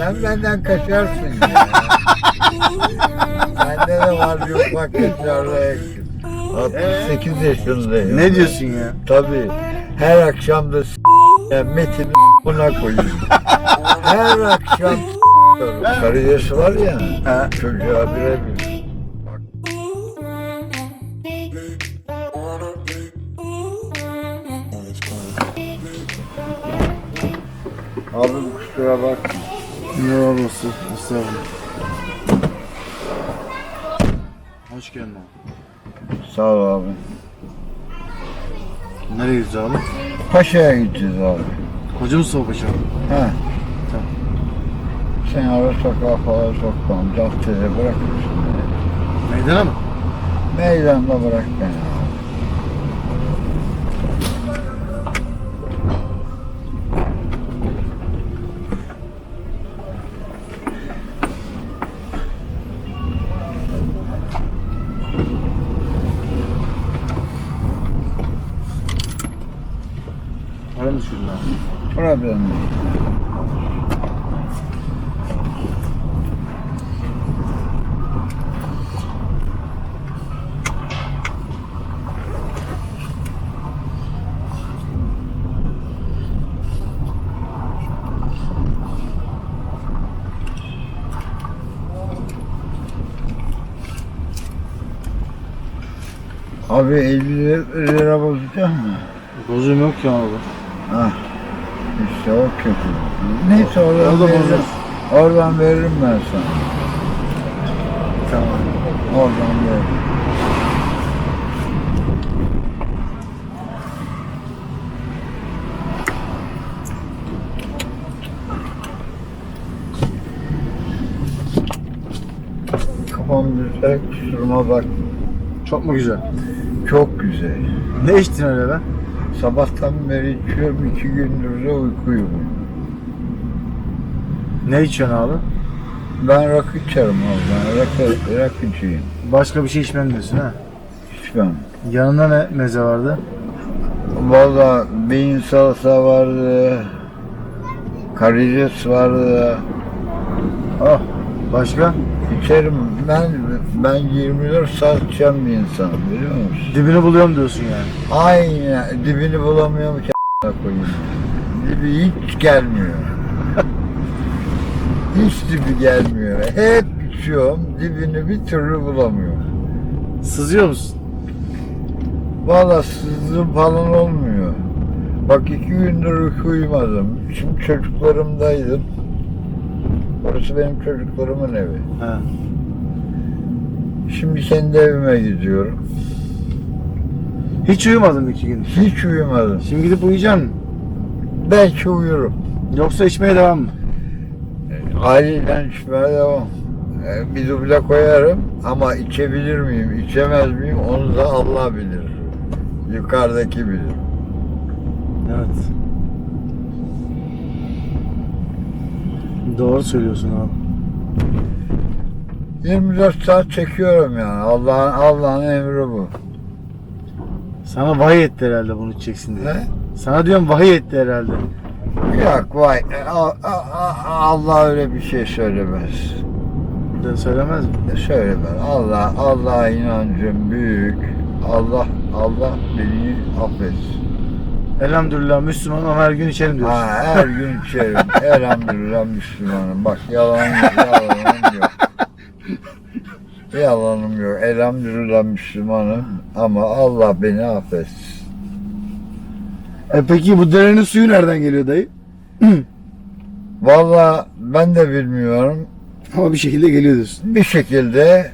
Sen benden kaçarsın ya. Bende de var bir ufak kaçarlı 68 yaşındayım. Ne diyorsun ya? Tabii. Her akşam da s- ya Metin'i buna koyayım. Her akşam s**yorum. Karidesi var ya. Ha. Çocuğa birebir. Abi kusura bakma. Ne olmasın? Estağfurullah. Hoş geldin abi. Sağ ol abi. Nereye gidiyoruz abi? Paşa'ya gideceğiz abi. Koca Mustafa Paşa. He. Tamam. Sen ara sokağa falan sokmam. Caddede bırakırsın beni. Meydana mı? Meydanda bırak beni. Problem değil. Abi 50 lira bozacak mı? Bozum yok ya abi. Ah, işte o kötü. Neyse oradan O da veririm. bozulur. Oradan veririm ben sana. Tamam. Oradan veririm. Kafam güzel, kusuruma bak. Çok mu güzel? Çok güzel. Ne içtin öyle be? Sabahtan beri içiyorum, iki gündür de uykuyum. Ne içiyorsun abi? Ben rakı içerim abi, ben rakı, rakıcıyım. Başka bir şey içmem diyorsun ha? İçmem. Yanında ne meze vardı? Valla beyin salata vardı, karides vardı. Ah. Başka? İçerim. Ben ben 24 saat içen bir insanım biliyor musun? Dibini buluyorum diyorsun yani. Aynen dibini bulamıyorum ki a**ına koyayım. Dibi hiç gelmiyor. hiç dibi gelmiyor. Hep içiyorum, dibini bir türlü bulamıyorum. Sızıyor musun? Valla sızım falan olmuyor. Bak iki gündür uyku uyumadım. Şimdi çocuklarımdaydım. Orası benim çocuklarımın evi. He. Şimdi kendi evime gidiyorum. Hiç uyumadın iki gün. Hiç uyumadım. Şimdi gidip uyuyacaksın? Belki uyurum. Yoksa içmeye devam mı? Aileyle içmeye devam. Ee, Bir duble koyarım ama içebilir miyim, içemez miyim onu da Allah bilir. Yukarıdaki bilir. Evet. Doğru söylüyorsun abi. 24 saat çekiyorum yani. Allah'ın Allah'ın emri bu. Sana vahiy etti herhalde bunu içeceksin diye. Ne? Sana diyorum vahiy etti herhalde. Yok vay. Allah öyle bir şey söylemez. Ben söylemez mi? Söylemez. Allah Allah inancım büyük. Allah Allah beni affetsin. Elhamdülillah Müslüman ama her gün içerim diyorsun. Ha, her gün içerim. Elhamdülillah Müslümanım. Bak yalan yalanım yok. Yalanım yok. Elhamdülillah Müslümanım. Ama Allah beni affetsin. E peki bu derenin suyu nereden geliyor dayı? Vallahi ben de bilmiyorum. Ama bir şekilde geliyor diyorsun. Bir şekilde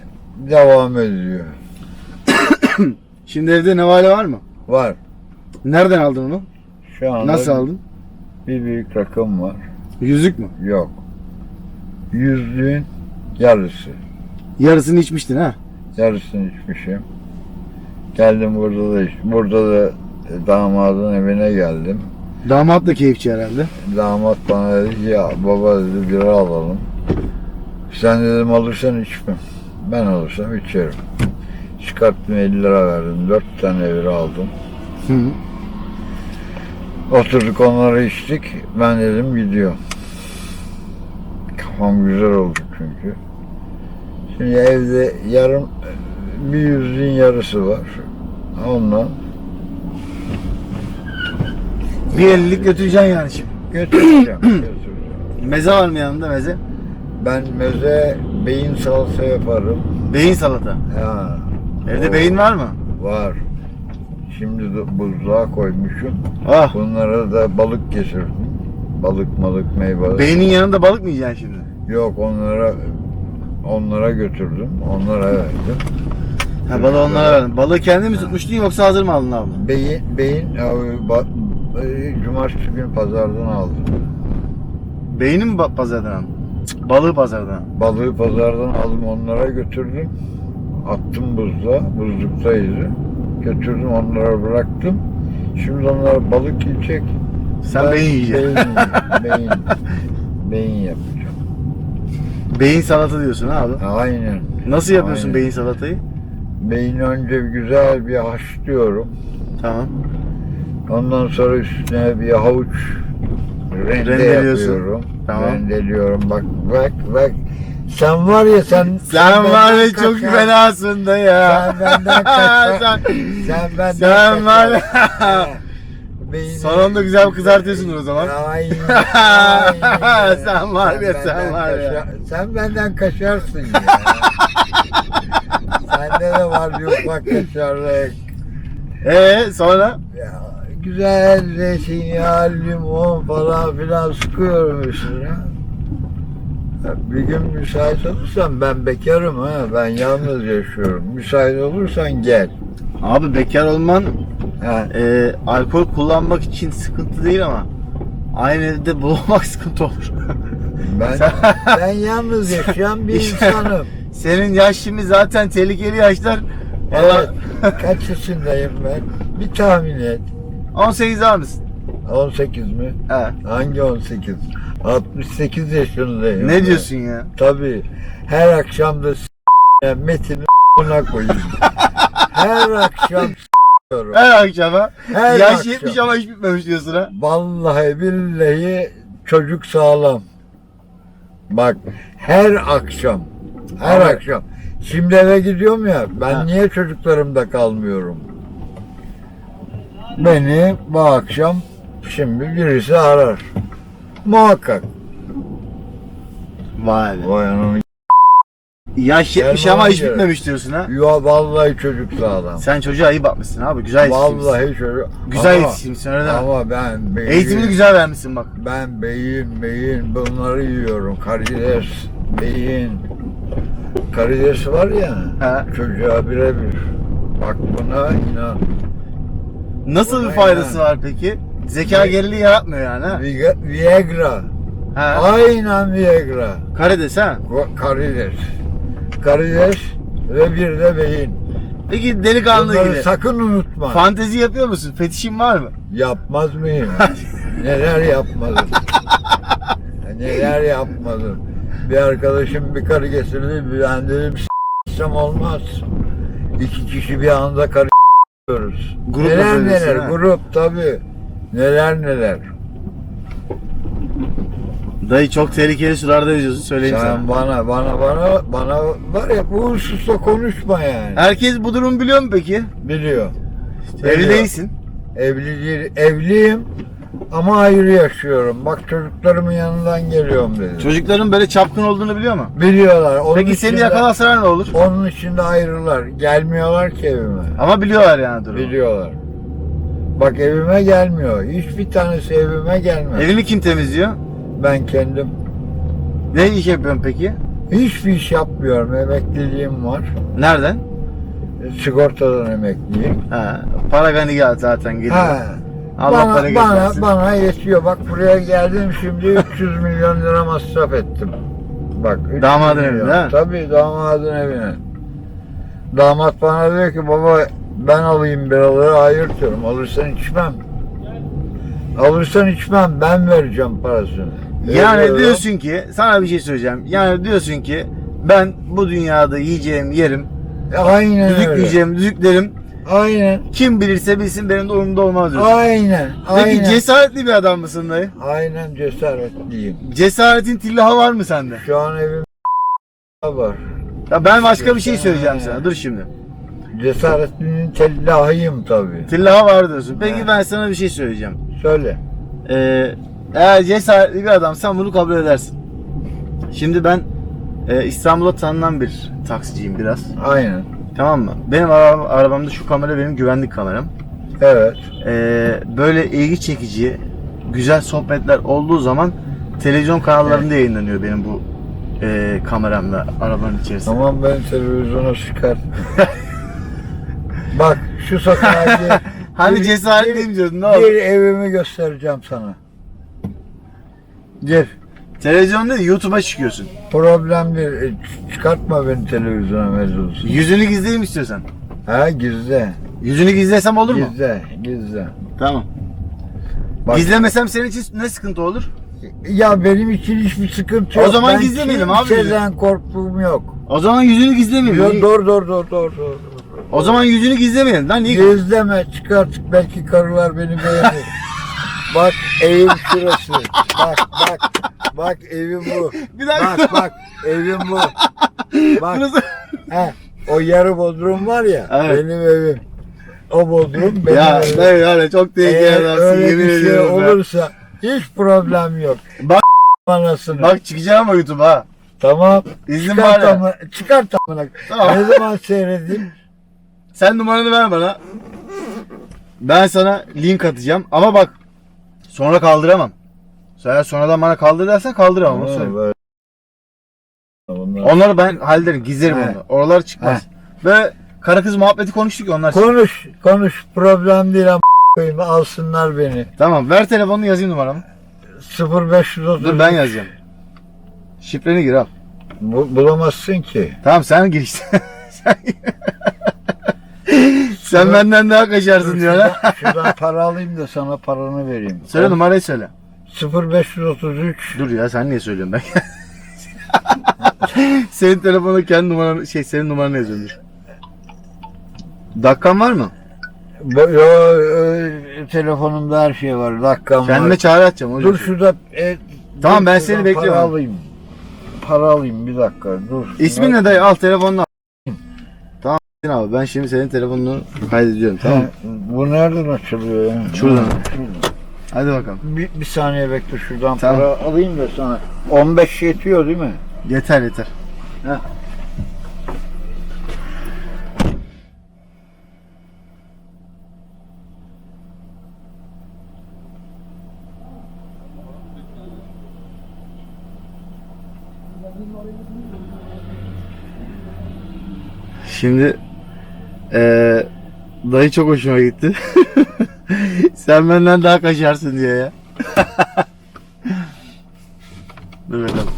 devam ediyor. Şimdi evde nevale var mı? Var. Nereden aldın onu? Şu anda Nasıl aldın? bir büyük rakım var. Yüzük mü? Yok. Yüzlüğün yarısı. Yarısını içmiştin ha? Yarısını içmişim. Geldim burada da iç- burada da damadın evine geldim. Damat da keyifçi herhalde. Damat bana dedi ki ya baba dedi bira alalım. Sen dedim alırsan içmem. Ben alırsam içerim. Çıkarttım 50 lira verdim. 4 tane bira aldım. Hı. Oturduk onları içtik. Ben dedim gidiyorum. Kafam güzel oldu çünkü. Şimdi evde yarım bir yüzün yarısı var. Ondan Bir ellilik götüreceksin yani şimdi. götüreceğim. götüreceğim. Meze var mı yanında meze? Ben meze beyin salça yaparım. Beyin salata. Ha. Evde O beyin var mı? Var. Şimdi de buzluğa koymuşum. Ah. Bunlara da balık getirdim. Balık malık meyve. Beynin yanında balık mı yiyeceksin şimdi? Yok onlara onlara götürdüm. Onlara verdim. Ha balığı onlara verdin. Balığı kendin mi tutmuştun yoksa hazır mı aldın abi? Beyin beyin abi, ba, e, cumartesi gün pazardan aldım. Beyni mi ba- pazardan aldın? Cık, Balığı pazardan. Balığı pazardan aldım onlara götürdüm. Attım buzluğa. Buzluktaydı. Götürdüm onlara bıraktım. Şimdi onlar balık yiyecek. Sen Ben beyin yiyeceksin. Beyin, beyin, beyin yapacağım. Beyin salata diyorsun abi. Aynen. Nasıl yapıyorsun Aynen. beyin salatayı? Beyni önce güzel bir haşlıyorum. Tamam. Ondan sonra üstüne bir havuç rende yapıyorum. Tamam. Rendeliyorum. Bak bak bak. Sen var ya sen Sen var ya benden çok fenasın da ya. Sen benden kaçar. sen, Sen benden sen var ya. kaçar. Beyni- Salonda güzel kızartıyorsundur o zaman. Aynen. aynen. Sen var ya, sen benden var ya. kaşar- Sen benden kaşarsın ya. Sende de var bir ufak kaşarlık. Ee sonra? Ya, güzel zeytinyağı, limon falan filan sıkıyorum üstüne. Bir gün müsait olursan ben bekarım ha. Ben yalnız yaşıyorum. Müsait olursan gel. Abi bekar olman Ha. e, alkol kullanmak için sıkıntı değil ama aynı evde bulunmak sıkıntı olur. Ben ben yalnız yaşayan bir insanım. Senin yaş şimdi zaten tehlikeli yaşlar. Valla Evet. Kaç yaşındayım ben? Bir tahmin et. 18 var mısın? 18 mi? He. Hangi 18? 68 yaşındayım. Ne ben. diyorsun ya? Tabii. Her akşam da s- Metin'i ona koyayım. Her akşam s**yorum. Her akşam ha. Her Yaş akşam. 70 ama hiç bitmemiş diyorsun ha. Vallahi billahi çocuk sağlam. Bak her akşam. Her Abi. akşam. Şimdi eve gidiyorum ya. Ben Ha. niye çocuklarımda kalmıyorum? Beni bu akşam şimdi birisi arar. Muhakkak. Vay be. Vay anam. Yaş 70 Gelmem ama hiç gerek. bitmemiş diyorsun ha. Ya vallahi çocuk sağlam. Sen çocuğa iyi bakmışsın abi. Güzel yetiştirmişsin. Vallahi çocuk. Güzel Ama- yetiştirmişsin öyle deme. Ama ben beyin, Eğitimini güzel vermişsin bak. ben beyin beyin bunları yiyorum. Karides, beyin. Karides var ya He. çocuğa birebir. Bak buna inan. Nasıl bir Vay faydası be. var peki? Zeka geriliği yaratmıyor yani ha. Viga- Viagra. ha. Aynen Viagra. Karides ha. Ko- Karides. Karides ve bir de beyin. Peki delikanlı Bunları gibi. sakın unutma. Fantezi yapıyor musun? Fetişin var mı? Yapmaz mıyım? Neler yapmadım. Neler yapmadım. Bir arkadaşım bir karı getirdi. Ben dedim s**sem olmaz. İki kişi bir anda karı s**yoruz. Grup neler neler. ha? Grup tabi. Neler neler. Dayı çok tehlikeli sularda yüzüyorsun söyleyeyim Sen sana. bana bana bana bana var ya bu hususta konuşma yani. Herkes bu durumu biliyor mu peki? Biliyor. Evli Biliyor. değilsin. Evli değil, evliyim ama ayrı yaşıyorum. Bak çocuklarımın yanından geliyorum dedi. Çocukların böyle çapkın olduğunu biliyor mu? Biliyorlar. Onun Peki seni içinde- yakalasalar ne olur? Onun içinde ayrılar. Gelmiyorlar ki evime. Ama biliyorlar yani durumu. Biliyorlar. Bak evime gelmiyor. Hiçbir tanesi evime gelmez. Evini kim temizliyor? Ben kendim. Ne iş yapıyorsun peki? Hiçbir iş yapmıyorum. Emekliliğim var. Nereden? Sigortadan emekliyim. Ha, para gani gel zaten geliyor. Ha. Allah bana, para bana, göstersin. bana yetiyor. Bak buraya geldim şimdi 300 milyon lira masraf ettim. Bak. 300 Damadın evine, ha? Tabii damadın evine. Damat bana diyor ki baba ben alayım biraları hayır diyorum. Alırsan içmem. Alırsan içmem ben vereceğim parasını. Yani Veriyorum. diyorsun ki sana bir şey söyleyeceğim. Yani diyorsun ki ben bu dünyada yiyeceğim yerim, E, aynen düdük öyle. yiyeceğim, düdüklerim Aynen. Kim bilirse bilsin benim de umurumda olmaz diyorsun. Aynen. Peki Aynen. cesaretli bir adam mısın dayı? Aynen cesaretliyim. Cesaretin tillahı var mı sende? Şu an evim var. Ya ben başka bir şey söyleyeceğim sana. Dur şimdi. Cesaretlinin tellahıyım tabii. Tillahı var diyorsun. Peki ben sana bir şey söyleyeceğim. Söyle. Ee, eğer cesaretli bir adamsan bunu kabul edersin. Şimdi ben e, İstanbul'da tanınan bir taksiciyim biraz. Aynen. Tamam mı? Benim arabam, arabamda şu kamera benim güvenlik kameram. Evet. Ee, böyle ilgi çekici, güzel sohbetler olduğu zaman televizyon kanallarında yayınlanıyor benim bu e, kameramla arabanın içerisinde. Tamam ben televizyona çıkar. Bak şu sokağa gir. Hani cesaretliyim diyordun ne oldu? Gir evimi göstereceğim sana. Gir. Televizyonda değil, YouTube'a çıkıyorsun. Problem değil. E, ç- Çıkartma beni televizyona mevzusu. Yüzünü gizleyeyim istiyorsan. Ha gizle. Yüzünü gizlesem olur mu? Gizle. Gizle. Tamam. Bak- Gizlemesem senin için ne sıkıntı olur? Ya benim için hiçbir sıkıntı O yok. zaman gizlemeyelim abi. Kimseden korktuğum yok. O zaman yüzünü gizlemeyelim. Dur dur dur dur dur dur. O zaman yüzünü gizlemeyelim. Lan niye? Gizleme çıkart belki karılar beni beğenir. bak evim şurası. Bak bak. Bak evim bu. Bir dakika. Bak bak evim bu. Bak Burası- he, o yarı bodrum var ya Evet. benim evim. O bodrum benim ya evim. dayı yani çok tehlikeli Eğer öyle yemin bir şey ya. olursa hiç problem yok. Bak- anasını. Bak çıkacağım ama YouTube'a ha. Tamam. İzin var ya. amına. Çıkart amına. Tamam. Ne zaman seyredeyim? Sen numaranı ver bana. Ben sana link atacağım ama bak sonra kaldıramam. Sen sonradan bana kaldır dersen kaldıramam. onu söyleyeyim. Böyle. Onları ben hallederim, gizlerim He. onları. Oralar çıkmaz. Ve karı kız muhabbeti konuştuk ya onlar. Konuş, konuş. Problem değil ama koyayım. Alsınlar beni. Tamam ver telefonunu yazayım numaramı. 0530. Dur ben yazacağım. Şifreni gir al. Bu, bulamazsın ki. Tamam sen gir işte. sen, sen benden daha kaçarsın diyor ha. Şuradan, para alayım da sana paranı vereyim. Söyle numarayı söyle. 0533 Dur ya sen niye söylüyorsun ben? senin telefonuna kendi numaranı şey senin numaranı yazıyorum dur. Dakikan var mı? Bu- Yo, e, telefonumda her şey var. Dakikam Kendime var. çağrı atacağım. o Dur şurada. e, Tamam, ben şuradan seni bekliyorum. Para alayım. Para alayım bir dakika. Dur. İsmin ne dayı? Al telefonunu abi ben şimdi senin telefonunu kaydediyorum tamam mı? Bu nereden açılıyor ya? Şuradan. Ha, Hadi bakalım. Bir, bir saniye bekle şuradan Tamam. para alayım da sana. 15 yetiyor değil mi? Yeter yeter. Şimdi eee dayı çok hoşuma gitti. Sen benden daha kaçarsın diye ya. Bakalım.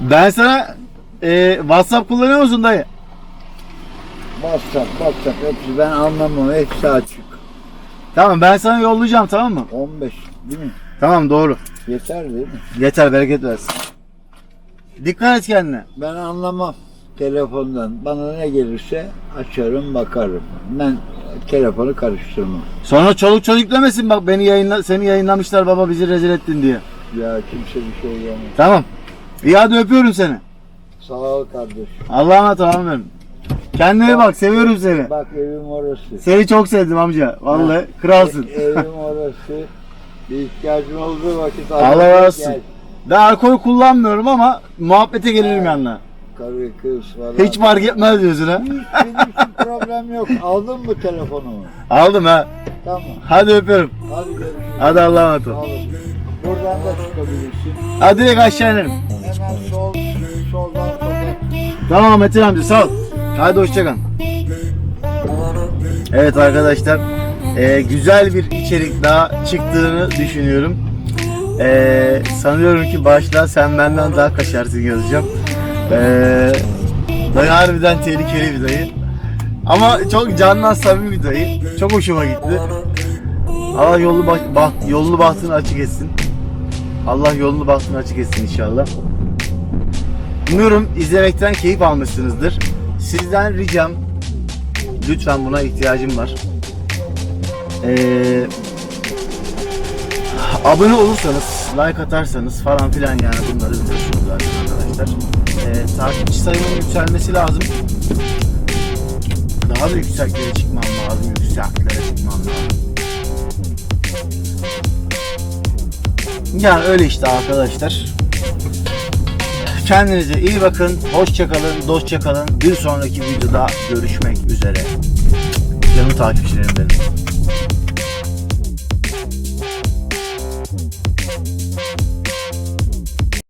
Ben sana e, WhatsApp kullanıyor musun dayı? WhatsApp, WhatsApp hepsi ben anlamam. Hepsi açık. Tamam ben sana yollayacağım tamam mı? 15 değil mi? Tamam doğru. Yeter değil mi? Yeter bereket versin. Dikkat et kendine. Ben anlamam telefondan. Bana ne gelirse açarım bakarım. Ben telefonu karıştırmam. Sonra çoluk çocuk demesin bak beni yayınla, seni yayınlamışlar baba bizi rezil ettin diye. Ya kimse bir şey yemez. Tamam. İyi hadi öpüyorum seni. Sağ ol kardeşim. Allah'a emanet ol benim. Kendine iyi bak seviyorum seni. Bak evim orası. Seni çok sevdim amca. Vallahi kralsın. E- evim orası. Bir ihtiyacın olduğu vakit Allah razı olsun. Ben alkol kullanmıyorum ama muhabbete gelirim yanına. Karı kız falan. Hiç fark etmez diyorsun ha. Hiç benim için problem yok. Aldın mı telefonumu? Aldım ha. Tamam. Hadi öpüyorum. Hadi görüşürüz. Hadi Allah'a emanet Sağ ol. olasın. Buradan da çıkabilirsin. Hadi direkt aşağı inelim. Hemen sol, soldan sokak. Tamam Metin amca sağ ol. Hadi hoşçakalın. Evet arkadaşlar eee, güzel bir içerik daha çıktığını düşünüyorum. Eee, sanıyorum ki başta sen benden daha kaçarsın yazacağım. Eee dayı harbiden tehlikeli bir dayı. Ama çok candan samimi bir dayı. Çok hoşuma gitti. Allah yolunu, baht, baht- yolunu bahtını açık etsin. Allah yolunu bahtını açık etsin inşallah. Umuyorum izlemekten keyif almışsınızdır. Sizden ricam lütfen buna ihtiyacım var. Ee, abone olursanız, like atarsanız falan filan yani bunları biliyorsunuz. Ee, takipçi sayımın yükselmesi lazım. Daha da yükseklere çıkmam lazım, yükseklere çıkmam lazım. Yani öyle işte arkadaşlar. Kendinize iyi bakın. Hoşça kalın, dostça kalın. Bir sonraki videoda görüşmek üzere. Canım takipçilerim benim.